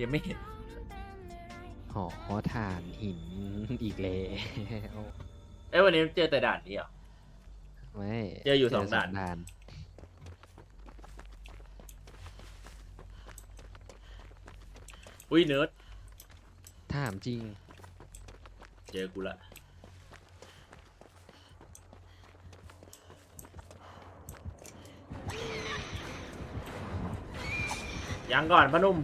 ยังไม่เห็นหอฐานหินอีกแล้วเอ้ยวันนี้เจอแต่ด่านนี้เหรอ ไม่เจออยู่สองด่านด่านอุ้ยเนิร์ดถามจริง เจอกูละยังก่อนพอหนุ่ม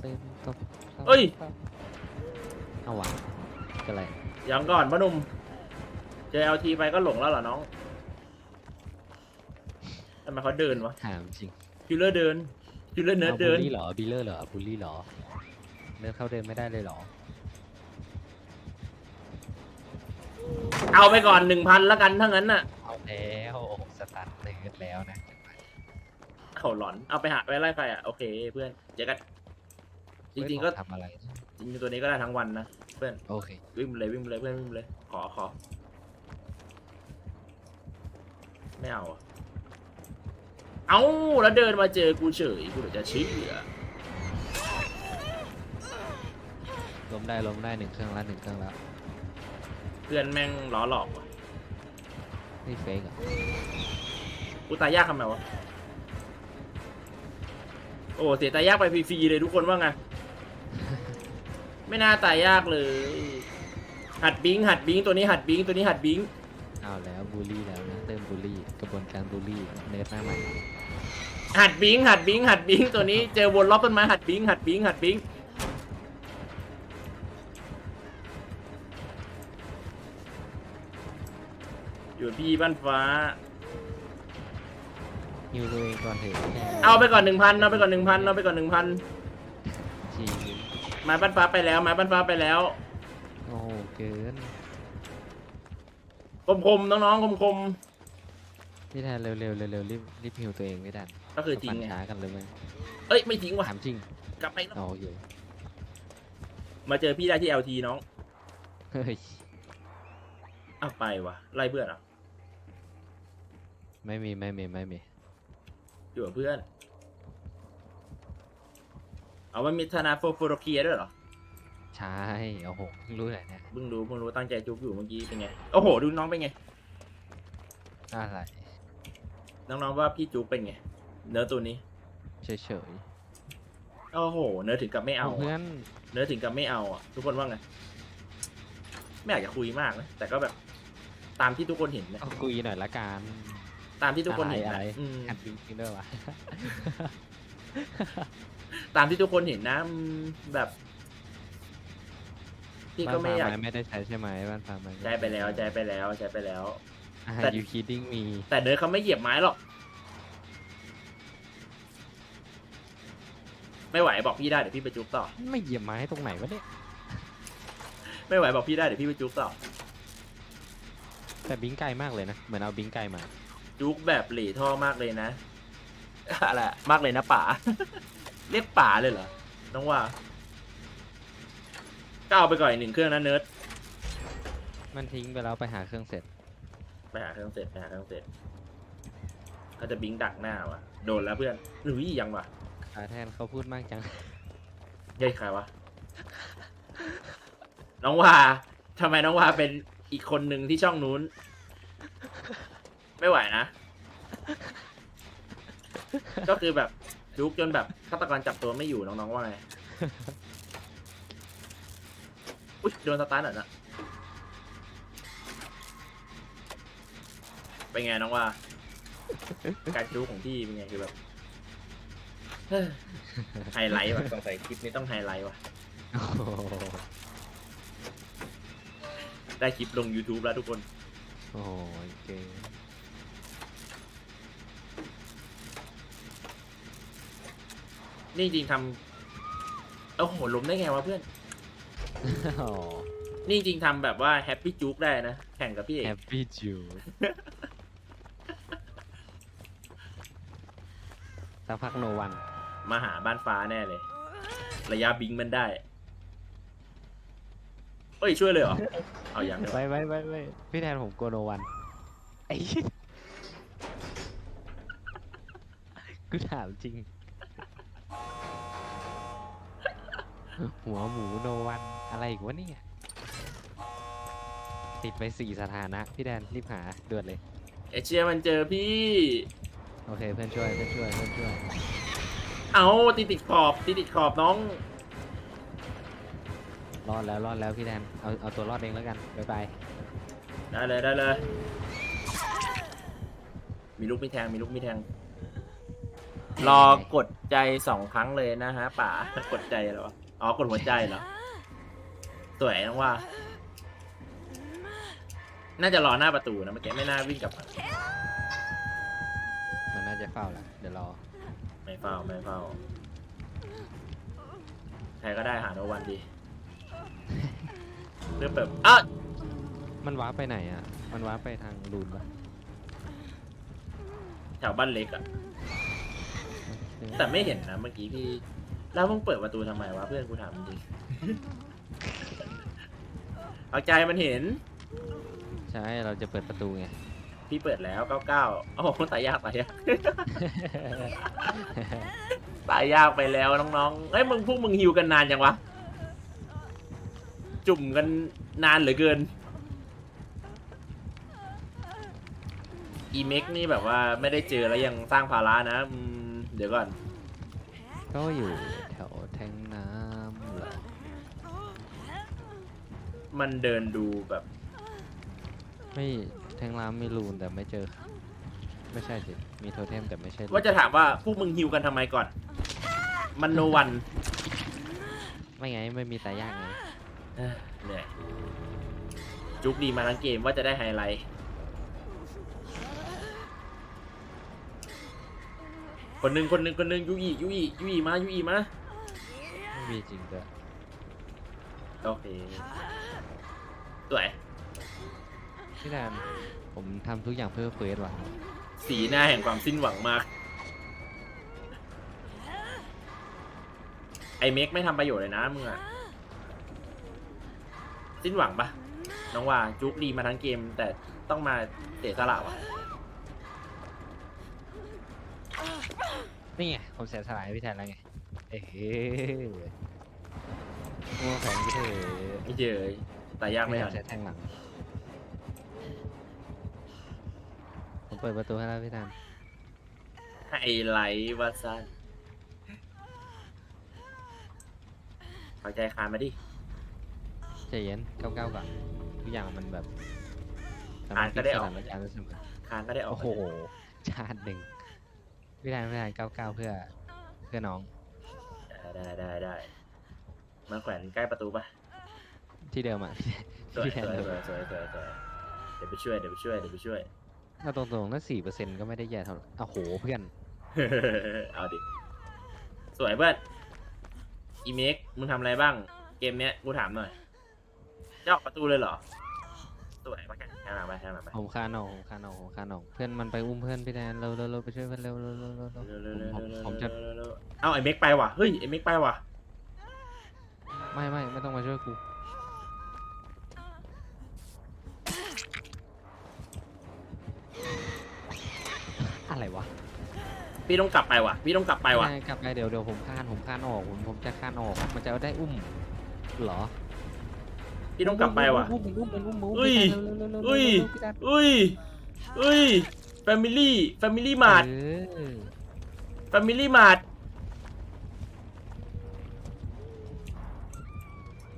เริ่มตกเอ้ย เอาวะก็อะไรยังก่อนพอหนุ่มเจอเอลทีไปก็หลงแล้วเหรอน้องทำไมเขาเดินวะถามจริงคิลเลอร์เดินคิลเลอร์เนิร์ดอาเดินบูลลี่เหรอบิลเลอร์เหรอบูลลี่เหรอเนิร์ดเข้าเดินไม่ได้เลยเหรอเอาไปก่อนหนึ่งพันแล้วกันถ้างั้นน่ะ เอาแล้วสตาร์ทเนิร์ดแล้วนะ เขาหลอน เอาไปหาไปไล่ใครอะ โอเคเพื่อน เจอกัน จริงๆก็เฮ้ยบอทำอะไร จริงๆตัวนี้ก็ได้ทั้งวันนะเพื่อนโอเค วิ่งไปเลยวิ่งไปเลยเพื่อนวิ่งไปเลย ขอขอไม่เอาอะเอาแล้วเดินมาเจอกูเฉยกูเดี๋ยวจะเชื่อล้มได้ล้มได้หนึ่งเครื่องละหนึ่งเครื่องละเพื่อนแม่งล้อหลอกว่ะนี่เฟกเหรอกูตายยากทำไมวะโอ้เสียตายยากไปฟรีๆเลยทุกคนว่าไง ไม่น่าตายยากเลย หัดบิงหัดบิงตัวนี้หัดบิงตัวนี้หัดบิงเอาแล้วบูลลี่แล้วนะเริ่มบูลลี่กระบวนการบูลลี่เนิร์ดหน้าใหม่หัดบิงหัดบิงหัดบิงตัวนี้เจอวนรอบต้นไม้หัดบิงหัดบิงหัดบิงอยู่ที่บ้านฟ้า ฮิวตัวเองก่อนเถอะแค่เอาไปก่อนหนึ่งพันเอาไปก่อนหนึ่งพันเอาไปก่อนหนึ่งพันชี ไม้บ้านฟ้าไปแล้วไม้บ้านฟ้าไปแล้ว โอ้โหเกินคมๆน้องๆคมพี่แทนเร็วๆเร็วๆรีบรีบฮิวตัวเองไม่ได้ๆก็คือทิ้งปั่นไง ช้ากันเลยไหมเอ้ยไม่ทิ้งว่ะถามจริงกลับไปแล้วเอาอยู่มาเจอพี่ได้ที่ LT น้องเฮ้ยอ้าวไปว่ะไล่เพื่อนเหรอะไม่มีไม่มีไม่มีอยู่กับเพื่อน เอาว่ามีธนาโฟโฟโรเคียด้วยเหรอใช่โอ้โหเพิ่งรู้เลยเนี่ยเพิ่งรู้เพิ่งรู้ตั้งใจจุกอยู่เมื่อกี้เป็นไง โอ้โห ดูน้องเป็นไง อะไรน้องๆว่าพี่จุกเป็นไง เนื้อตัวนี้ เฉยโอ้โห เนื้อถึงกับไม่ๆเอาเพื่ออะนเนื้อถึงกับไม่เอาอะทุกคนว่าไง ไม่อยากจะคุยมากนะ แต่ก็แบบ ตามที่ทุกคนเห็นนะ เอาคุยหน่อยละกัน ตามที่ทุกคนเห็นอะไรนะอะไร อืมหัดวิ่งจริงด้วยวะ ตามที่ทุกคนเห็นนะอืมแบบพี่ก็ไม่อยาก บ้นฟ้ไม่ได้ใช้ใช่ไหมบ้านฟ้าไม่ใจไปแล้วใจไปแล้วใจไปแล้ว อ่า แต่ยูคีดิ้งมีแต่เนื้อเขาไม่เหยียบไม้หรอก ไม่ไหวบอกพี่ได้เดี๋ยวพี่ไปจุกต่อ ไม่เหยียบไม้ตรงไหนวะเนี่ยไม่ไหวบอกพี่ได้เดี๋ยวพี่ไปจุกต่อ แต่บิงไกลมากเลยนะ เหมือนเอาบิงไกลมา จุกแบบเหล่ท่อมากเลยนะ อะไรอะมากเลยนะป๋า เรียกป๋าเลยเหรอน้องว่า ก็เอาไปก่อนอีกหนึ่งเครื่องนะเนิร์ด มันทิ้งไปแล้วไปหาเครื่องเสร็จ ไปหาเครื่องเสร็จไปหาเครื่องเสร็จเขาจะบิงดักหน้าวะโดนแล้วเพื่อนหรือยังวะขาแทนเขาพูดมากจัง ยัยใครวะ น้องว่าทำไมน้องว่าเป็นอีกคนหนึ่งที่ช่องนู้น ไม่ไหวนะ ก็คือแบบ จุกจนแบบฆาตกรจับตัวไม่อยู่น้องๆว่าไง อุ๊ยโดนสตาร์ทหน่อยนะเป็นไงน้องว่า การจุกของพี่เป็นไงคือแบบเฮ้ยไฮไลท์ว่ะสงสัยคลิปนี้ต้องไฮไลท์ว่ะ โอ้โหได้คลิปลง YouTube แล้วทุกคน โอ้โหเก่ง นี่จริงทำโอ้โหล้มได้ไงวะเพื่อนโอ้นี่จริงทำแบบว่าแฮปปี้จุกได้นะ แข่งกับพี่เอแฮกปปี้จูสักพักโนวัน มาหาบ้านฟ้าแน่เลย ระยะบิงมันได้ เอ้ยช่วยเลยเหรอ เอาอย่างเดียวไว้ไว้ไว้ไว้พี่แทนผมโกโนวันไอ้เหี้ยกูถามจริง หัวหมูโนวันอะไรอีกวะเนี่ยติดไปสี่สถานะ พี่แดนรีบหาด่วนเลยเอเชียมันเจอพี่ โอเคเพื่อนช่วยเพื่อนช่วยเพื่อนช่วยเอาติดติดขอบติดติดขอบน้อง รอดแล้วรอดแล้วพี่แดนเอาเอาตัวรอดเองแล้วกันบ๊ายบายได้เลยได้เลย มีลูกมีแทงมีลูกมีแทง รอกดใจสองครั้งเลยนะฮะ ป่ากดใจเหรอวะ อ๋อกดหัวใจเหรอ สวยน้องว่า น่าจะรอหน้าประตูนะเมื่อกี้ไม่น่าวิ่งกลับมามันน่าจะเฝ้าแหละเดี๋ยวรอไม่เฝ้าไม่เฝ้าใครก็ได้หาโนวันดีเพื่อเปิดอะมันว้าร์ปไปไหนอะ มันว้าร์ปไปทางรูนปะแถวบ้านเล็กอะแต่ไม่เห็นนะเมื่อกี้พี่ แล้วมึงเปิดประตูทำไมวะเพื่อนกูถามจริง เอาใจมันเห็น ใช่เราจะเปิดประตูไง พี่เปิดแล้วเก้าเก้าโอ้โหตายยากตายยาก ตายยากไปแล้วน้องๆเอ้ยมึงพวกมึงฮิวกันนานยังวะ จุ่มกันนานเหลือเกิน อีเม็กนี่แบบว่าไม่ได้เจอแล้วยังสร้างภาระนะอืมเดี๋ยวก่อน ก็อยู่แถวแทงน้ำเหรอมันเดินดูแบบไม่แทงน้ำมีรูนแต่ไม่เจอ ไม่ใช่สิมีโทเทมแต่ไม่ใช่รูนว่าจะถามว่าพวกมึงฮิวกันทำไมก่อน มันโนวันไม่ไงไม่มีตายากไง เหนื่อยจุกดีมาทั้งเกมว่าจะได้ไฮไลท์ คนหนึ่งคนหนึ่งคนหนึ่งยูอียูอียูอีมายูอีมาไม่มีจริงด้วยโอเคสวยพี่แดนผมทำทุกอย่างเพื่อเควสว่ะสีหน้าแห่งความสิ้นหวังมาก ไอเมกไม่ทำประโยชน์เลยนะมึงอะสิ้นหวังปะน้องว่าจุกดีมาทั้งเกมแต่ต้องมาเสียสละวะ นี่ไงผมเสียสลายพี่แทนแล้วไง เอ้ยโอ้แข็งไปเถอะไม่เจอแต่ยากไม่ไม่อทัยานกใช้แทงหลัง ผมเปิดประตูให้แล้วพี่แทนไฮไลท์วัสันเอาใจคานมาดิใจเย็นเก้าเก้าก่อนทุกอย่างมันแบบอ่านก็ได้ออกสถานการณ์เสมอคานก็ได้ออกโอ้โห ชาติหนึ่ง พี่แทนพี่แทนเก้าเก้าเพื่อเพื่อน้องได้ได้ได้ได้มาแขวนใกล้ประตูปะที่เดิมอะ สวยพี่แทสนวยเดิมสวยสวยสวยสวยเดี๋ยวไปช่วยเดี๋ยวไปช่วยเดี๋ยวไปช่วยเอาตรงๆถ้าสี่เปอร์เซ็นต์ก็ไม่ได้แย่เท่าไหร่โอ้โหเพื่อน เอาดิ สวยเพื่อนอีเมกมึงทำอะไรบ้าง เกมเนี้ยกูถามหน่อยจะออกประตูเลยเหรอ สวยปะกั นแค่มาไปแค่มาไป ผมคานออกผมคานออกผมคานออกเพื่อนมันไปอุ้มเพื่อนพี่แทนเร็วเร็วเร็วไปช่วยเพื่อนเร็วเร็วเร็วเร็วเร็วเร็วๆผมผมๆๆๆๆผมจะเอาไอ้เมกไปว่ะ เฮ้ยไอ้เมกไปว่ะ ไม่ไม่ไม่ต้องมาช่วยกูอะไรวะพี่ต้องกลับไปว่ะ พี่ต้องกลับไปว่ะม่กลับไปเดี๋ยวเดี๋ยวผมคานผมคานออกผมผมจะคานออกมันจะได้อุ้มเหรอ พี่ต้องกลับไปว่ะอุ้มอุ้มอุ้มอุ้มอุ้มอุ้ยพี่แทนเร็วๆๆๆๆอุ้ยพี่แทนอุ้ยอุ้ยแฟมิลี่แฟมิลี่มาร์ทเออแฟมิลี่มาร์ท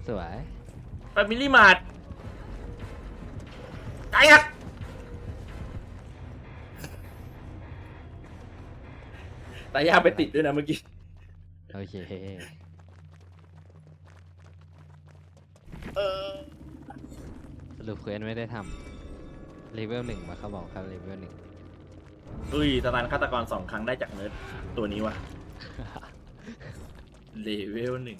สวยแฟมิลี่มาร์ทไก่ยักตายาไปติดด้วยนะเมื่อกี้ โอเค เออสรุปเควสไม่ได้ทำเลเวลหนึ่งมาเขาบอกครับเลเวลหนึ่งอุ้ยสตาร์ฆาตกรสองครั้งได้จากเนิร์ดตัวนี้วะเลเวลหนึ่ง